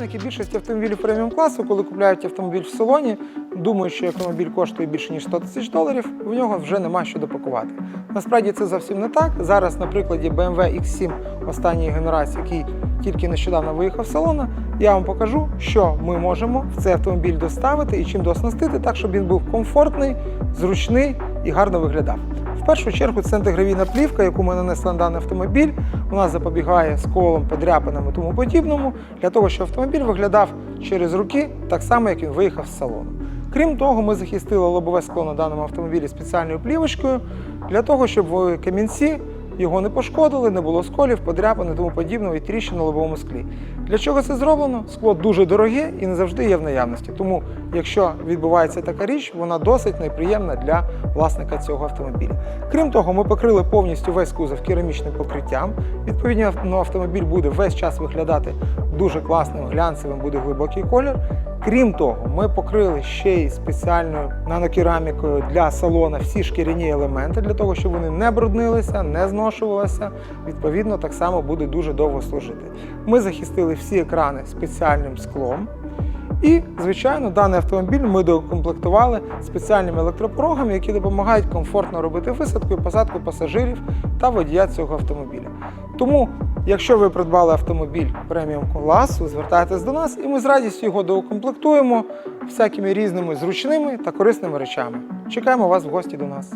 Власники більшості автомобілів преміум класу, коли купляють автомобіль в салоні, думають, що автомобіль коштує більше ніж 100 тисяч доларів, в нього вже нема що допакувати. Насправді це зовсім не так. Зараз, на прикладі BMW X7 останньої генерації, який тільки нещодавно виїхав з салону, я вам покажу, що ми можемо в цей автомобіль доставити і чим дооснастити, так щоб він був комфортний, зручний і гарно виглядав. Першу чергу це антигравійна плівка, яку ми нанесли на даний автомобіль. Вона запобігає сколом, подряпинам і тому подібному, для того, щоб автомобіль виглядав через руки так само, як він виїхав з салону. Крім того, ми захистили лобове скло на даному автомобілі спеціальною плівочкою для того, щоб в камінці його не пошкодили, не було сколів, подряпин і тому подібного і тріщин на лобовому склі. Для чого це зроблено? Скло дуже дороге і не завжди є в наявності. Тому, якщо відбувається така річ, вона досить неприємна для власника цього автомобіля. Крім того, ми покрили повністю весь кузов керамічним покриттям. Відповідно, автомобіль буде весь час виглядати дуже класним, глянцевим, буде глибокий колір. Крім того, ми покрили ще й спеціальною нанокерамікою для салона всі шкіряні елементи для того, щоб вони не бруднилися, не зношувалися. Відповідно, так само буде дуже довго служити. Ми захистили всі екрани спеціальним склом. І, звичайно, даний автомобіль ми докомплектували спеціальними електропорогами, які допомагають комфортно робити висадку і посадку пасажирів та водія цього автомобіля. Тому, якщо ви придбали автомобіль преміум класу, звертайтесь до нас, і ми з радістю його доукомплектуємо всякими різними зручними та корисними речами. Чекаємо вас в гості до нас.